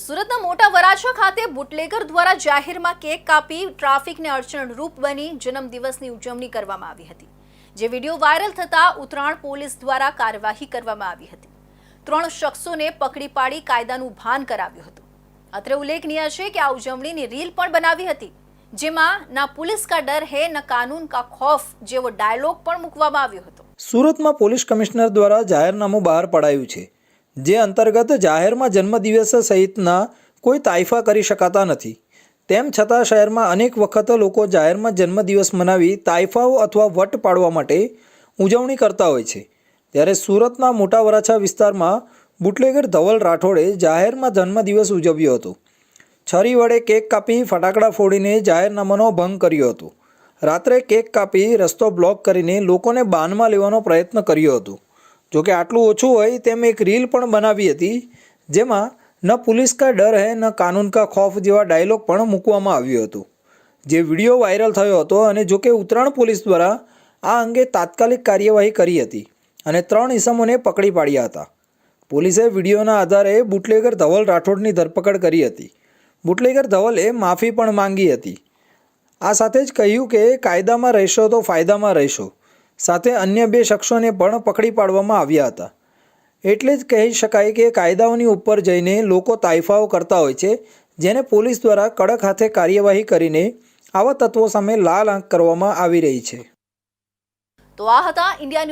સુરતના મોટા વરાછા ખાતે બુટલેગર દ્વારા જાહેરમાં કેક કાપી ટ્રાફિકને અડચણરૂપ બની જન્મદિવસની ઉજવણી કરવામાં આવી હતી, જે વીડિયો વાયરલ થતા ઉત્તરાયણ પોલીસ દ્વારા કાર્યવાહી કરવામાં આવી હતી. ત્રણ શખ્સોને પકડી પાડી કાયદાનું ભાન કરાવ્યું હતું. અત્રે ઉલ્લેખનીય છે કે આ ઉજવણીની રીલ પણ બનાવી હતી, જેમાં ના પોલીસ કા ડર હે, ના કાનૂન કા ખૌફ જેવો ડાયલોગ પણ મૂકવામાં આવ્યો હતો. સુરતમાં પોલીસ કમિશનર દ્વારા જાહેરનામું બહાર પડાયું છે. જે અંતર્ગત જાહેરમાં જન્મદિવસ સહિતના કોઈ તાઇફા કરી શકાતા નથી. તેમ છતાં શહેરમાં અનેક વખત લોકો જાહેરમાં જન્મદિવસ મનાવી તાઇફાઓ અથવા વટ પાડવા માટે ઉજવણી કરતા હોય છે. ત્યારે સુરતના મોટા વરાછા વિસ્તારમાં બુટલેગર ધવલ રાઠોડે જાહેરમાં જન્મદિવસ ઉજવ્યો હતો. છરી વડે કેક કાપી ફટાકડા ફોડીને જાહેરનામાનો ભંગ કર્યો હતો. રાત્રે કેક કાપી રસ્તો બ્લોક કરીને લોકોને બાનમાં લેવાનો પ્રયત્ન કર્યો હતો. જોકે આટલું ઓછું હોય તેમ એક રીલ પણ બનાવી હતી, જેમાં ન પોલીસ કા ડર હૈ, ન કાનૂન કા ખોફ જેવા ડાયલોગ પણ મૂકવામાં આવ્યો હતો. જે વીડિયો વાયરલ થયો હતો અને જોકે ઉત્તરાયણ પોલીસ દ્વારા આ અંગે તાત્કાલિક કાર્યવાહી કરી હતી અને ત્રણ ઇસમોને પકડી પાડ્યા હતા. પોલીસે વિડીયોના આધારે બુટલેગર ધવલ રાઠોડની ધરપકડ કરી હતી. બુટલેગર ધવલે માફી પણ માંગી હતી. આ સાથે જ કહ્યું કે કાયદામાં રહેશો તો ફાયદામાં રહેશો. સાથે અન્ય બે શખ્સોને પણ પકડી પાડવામાં આવ્યા હતા. એટલે જ કહી શકાય કે કાયદાઓની ઉપર જઈને લોકો તાઇફાઓ કરતા હોય છે, જેને પોલીસ દ્વારા કડક હાથે કાર્યવાહી કરીને આવા તત્વો સામે લાલ આંખ કરવામાં આવી રહી છે. તો આ હતા ઇન્ડિયા ન્યૂઝ